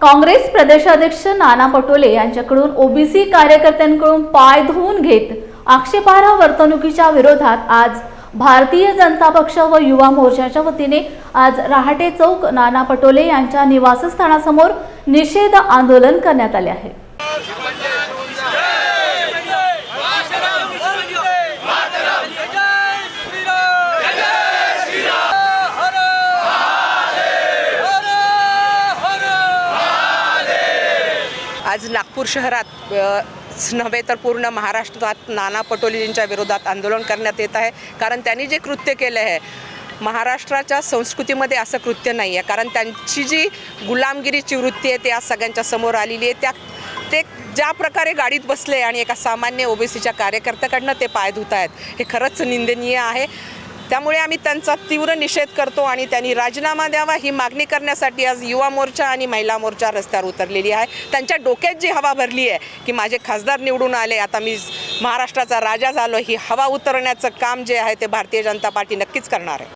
काँग्रेस प्रदेशाध्यक्ष नाना पटोले यांच्याकडून ओबीसी कार्यकर्त्यांकडून पाय धुवून घेत आक्षेपार्ह वर्तणुकीच्या विरोधात आज भारतीय जनता पक्ष व युवा मोर्चाच्या वतीने आज रहाटे चौक नाना पटोले यांच्या निवासस्थानासमोर निषेध आंदोलन करण्यात आले आहे. आज नागपूर शहरात नव्हे तर पूर्ण महाराष्ट्रात नाना पटोलेजींच्या विरोधात आंदोलन करण्यात येत आहे. कारण त्यांनी जे कृत्य केलं आहे महाराष्ट्राच्या संस्कृतीमध्ये असं कृत्य नाही आहे. कारण त्यांची जी गुलामगिरीची वृत्ती आहे ती आज सगळ्यांच्या समोर आलेली आहे. त्या ते ज्या प्रकारे गाडीत बसले आणि एका सामान्य ओबीसीच्या कार्यकर्त्याकडनं ते पाय धुत आहेत हे खरंच निंदनीय आहे. त्यामुळे आम्ही त्यांचा तीव्र निषेध करतो आणि त्यांनी राजीनामा द्यावा ही मागणी करण्यासाठी आज युवा मोर्चा आणि महिला मोर्चा रस्त्यावर उतरलेली आहे. त्यांच्या डोक्यात जी हवा भरली आहे की माझे खासदार निवडून आले आता मी महाराष्ट्राचा राजा झालो ही हवा उतरण्याचं काम जे आहे ते भारतीय जनता पार्टी नक्कीच करणार आहे.